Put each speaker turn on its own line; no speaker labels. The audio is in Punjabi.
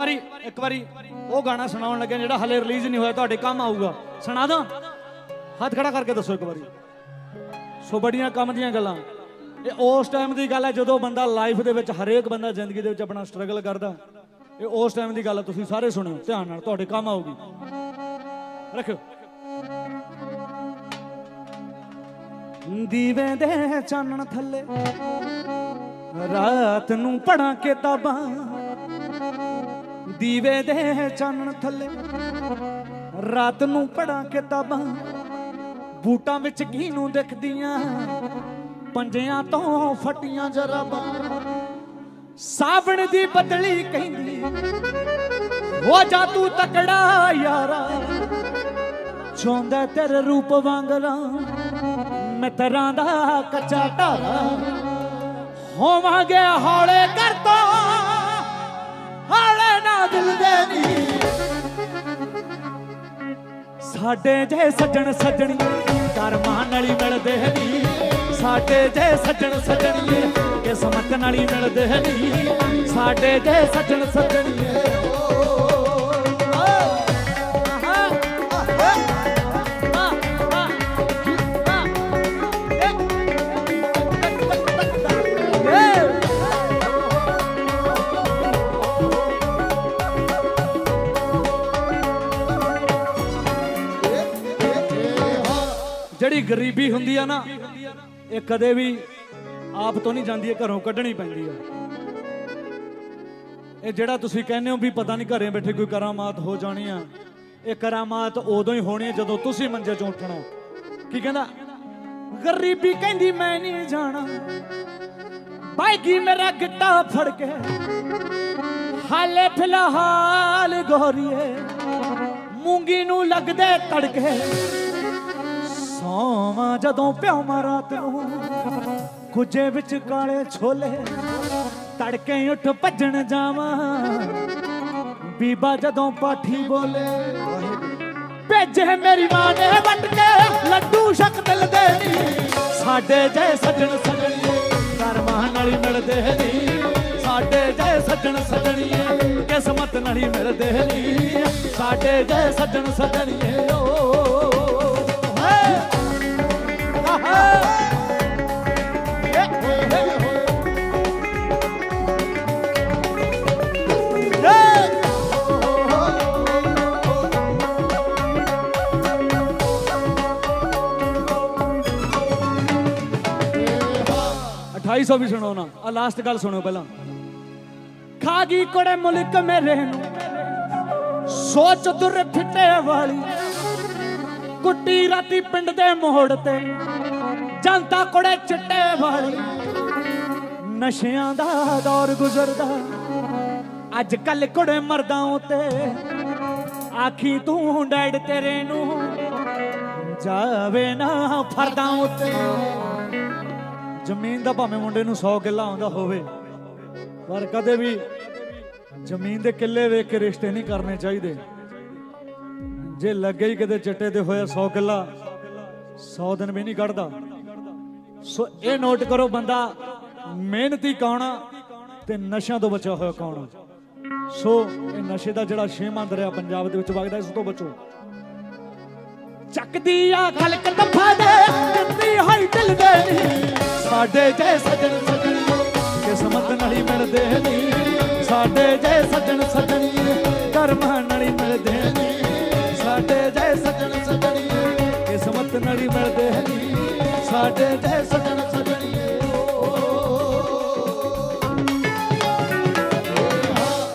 ਵਾਰੀ, ਇੱਕ ਵਾਰੀ ਉਹ ਗਾਣਾ ਸੁਣਾਉਣ ਲੱਗਿਆ ਜਿਹੜਾ ਹਲੇ ਰਿਲੀਜ਼ ਨਹੀਂ ਹੋਇਆ, ਤੁਹਾਡੇ ਕੰਮ ਆਊਗਾ। ਸੁਣਾ ਦਾਂ? ਹੱਥ ਖੜਾ ਕਰਕੇ ਦੱਸੋ ਇੱਕ ਵਾਰੀ। ਸੋ ਬੜੀਆਂ ਕੰਮ ਦੀਆਂ ਗੱਲਾਂ। ਇਹ ਉਸ ਟਾਈਮ ਦੀ ਗੱਲ ਹੈ ਜਦੋਂ ਬੰਦਾ ਲਾਈਫ ਦੇ ਵਿੱਚ ਹਰੇਕ ਬੰਦਾ ਜ਼ਿੰਦਗੀ ਦੇ ਵਿੱਚ ਆਪਣਾ ਸਟਰਗਲ ਕਰਦਾ। ਇਹ ਉਸ ਟਾਈਮ ਦੀ ਗੱਲ ਤੁਸੀਂ ਸਾਰੇ ਸੁਣਿਓ, ਧਿਆਨ ਨਾਲ, ਤੁਹਾਡੇ ਕੰਮ ਆਊਗੀ। ਰੱਖਿਓ। ਦੀਵੇ ਦੇ ਚਾਨਣ ਥੱਲੇ, ਰਾਤ ਨੂੰ ਪੜਾਂ ਕਿਤਾਬਾਂ ਦੀਵੇ ਦੇ ਚਾਨਣ ਥੱਲੇ, ਰਾਤ ਨੂੰ ਪੜਾਂ ਕਿਤਾਬਾਂ, ਬੂਟਾਂ ਵਿੱਚ ਕਿਹਨੂੰ ਦਿਖਦੀਆਂ, ਪੰਜਿਆਂ ਤੋਂ ਫਟੀਆਂ ਜਰਾਬਾਂ। ਸਾਵਣ ਦੀ ਬਦਲੀ ਕਹਿੰਦੀ, ਹੋ ਜਾ ਤੂੰ ਤਕੜਾ ਯਾਰਾ ਚੋਂਦਾ ਤੇਰੇ ਰੂਪ ਵਾਂਗਰਾ ਮਿੱਤਰਾਂ ਦਾ ਕੱਚਾ ਢਾਰਾ ਹੋਵਾਂਗੇ ਹੌਲੇ ਸਾਡੇ ਜੇ ਸੱਜਣ ਸੱਜਣੀਏ ਕਰਮਾਂ ਨਾਲੀ ਮਿਲਦੇ ਨੀ। ਸਾਡੇ ਜੇ ਸੱਜਣ ਸੱਜਣੀਏ ਕਿਸਮਤ ਨਾਲੀ ਮਿਲਦੇ ਨੀ। ਸਾਡੇ ਜੇ ਸੱਜਣ ਸੱਜਣੀਏ ਜਿਹੜੀ ਗਰੀਬੀ ਹੁੰਦੀ ਆ ਨਾ, ਇਹ ਕਦੇ ਵੀ ਆਪ ਤੋਂ ਨਹੀਂ ਜਾਂਦੀ, ਇਹ ਘਰੋਂ ਕੱਢਣੀ ਪੈਂਦੀ ਆ। ਇਹ ਜਿਹੜਾ ਤੁਸੀਂ ਕਹਿੰਦੇ ਹੋ ਵੀ ਪਤਾ ਨਹੀਂ ਘਰੇ ਬੈਠੇ ਕੋਈ ਕਰਾਮਾਤ ਹੋ ਜਾਣੀ ਆ, ਇਹ ਕਰਾਮਾਤ ਉਦੋਂ ਹੀ ਹੋਣੀ ਜਦੋਂ ਤੁਸੀਂ ਮੰਜੇ ਚੋਂ ਉੱਠਣਾ। ਕੀ ਕਹਿੰਦਾ? ਗਰੀਬੀ ਕਹਿੰਦੀ, ਮੈਂ ਨਹੀਂ ਜਾਣਾ। ਬਾਈਗੀ ਮੇਰਾ ਗਿੱਟਾ ਫੜ ਕੇ। ਹਾਲੇ ਫਿਲਹਾਲ ਗੋਰੀਏ, ਮੂੰਗੀ ਨੂੰ ਲੱਗਦੇ ਤੜਕੇ। ਸੋਵਾਂ ਜਦੋਂ ਪਿਆਵਾਂ ਰਾਤ ਨੂੰ ਕੁਝੇ ਵਿੱਚ ਕਾਲੇ ਛੋਲੇ ਤੜਕੇ ਉੱਠ ਭੱਜਣ ਜਾਵਾਂ। ਬੀਬਾ ਜਦੋਂ ਪਾਠੀ ਬੋਲੇ, ਭੇਜੇ ਮੇਰੀ ਮਾਂ ਨੇ ਵੱਟ ਕੇ, ਲੱਡੂ ਸ਼ੱਕ ਦਿਲ ਦੇ ਨੀ। ਸਾਡੇ ਜੈ ਸੱਜਣ ਸੱਜਣੀਏ, ਕਰਮਾਂ ਨਾਲ ਮਿਲਦੇ ਨੀ। ਸਾਡੇ ਜੈ ਸੱਜਣ ਸੱਜਣੀਏ, ਕਿਸਮਤ ਨਾਲ ਮਿਲਦੇ ਨੀ। ਸਾਡੇ ਜੈ ਸੱਜਣ ਸੱਜਣੀਏ, ਓ 250 ਵੀ ਸੁਣਾਉਣਾ ਆ ਲਾਸਟ ਗੱਲ ਸੁਣੋ ਪਹਿਲਾਂ। ਖਾ ਕੋੜੇ ਮੁਲਕ ਮੇਰੇ ਨੂੰ। ਸੋਚ ਦੁਰ ਫਿੱਟੇ ਵਾਲੀ। ਕੁੱਟੀ ਰਾਤੀ ਪਿੰਡ ਦੇ ਮੋੜ ਤੇ। ਜਾਂਦਾ ਕੋੜੇ ਚਿੱਟੇ ਵਾਲੀ। ਨਸ਼ਿਆਂ ਦਾ ਦੌਰ ਗੁਜ਼ਰਦਾ। ਅੱਜ ਕੱਲ ਕੁੜੇ ਮਰਦਾ ਉਤੇ। ਆਖੀ ਤੂੰ ਡੈਡ ਤੇਰੇ ਨੂੰ। ਜਾਵੇ ਨਾ ਫਰਦਾ ਉਤੇ। ਜ਼ਮੀਨ ਦਾ ਭਾਵੇਂ ਮੁੰਡੇ ਨੂੰ 100 ਕਿੱਲਾ ਆਉਂਦਾ ਹੋਵੇ, ਪਰ ਕਦੇ ਵੀ ਜ਼ਮੀਨ ਦੇ ਕਿੱਲੇ ਵੇਖ ਕੇ ਰਿਸ਼ਤੇ ਨਹੀਂ ਕਰਨੇ ਚਾਹੀਦੇ। ਜੇ ਲੱਗੇ ਹੀ ਕਿਤੇ ਚਿੱਟੇ ਤੇ ਹੋਇਆ 100 ਕਿੱਲਾ 100 ਦਿਨ ਵੀ ਨਹੀਂ ਕੱਢਦਾ। ਸੋ ਇਹ ਨੋਟ ਕਰੋ ਬੰਦਾ, ਮਿਹਨਤੀ ਕੌਣ ਆ ਤੇ ਨਸ਼ਿਆਂ ਤੋਂ ਬਚਿਆ ਹੋਇਆ ਕੌਣ ਸੋ ਇਹ ਨਸ਼ੇ ਦਾ ਜਿਹੜਾ ਛੇਵਾਂ ਦਰਿਆ ਪੰਜਾਬ ਦੇ ਵਿੱਚ ਵਗਦਾ, ਇਸ ਤੋਂ ਬਚੋ। ਚੱਕਦੀ ਆ ਖਲਕ ਦਫਾ ਦੇ ਕਿੰਨੀ ਹਾਈ ਦਿਲ ਦੇ ਸਾਡੇ ਜੈ ਸੱਜਣ ਸੱਜਣੀਏ ਕਿਸਮਤ ਨਾਲ ਹੀ ਮਿਲਦੇ ਨੀ। ਸਾਡੇ ਜੈ ਸੱਜਣ ਸੱਜਣੀਏ ਕਰਮਾਂ ਨਾਲ ਮਿਲਦੇ ਨੀ। ਸਾਡੇ ਜੈ ਸੱਜਣ ਸੱਜਣੀਏ ਕਿਸਮਤ ਨਾਲ ਹੀ ਮਿਲਦੇ ਨੀ। ਸਾਡੇ ਜੈ ਸੱਜਣ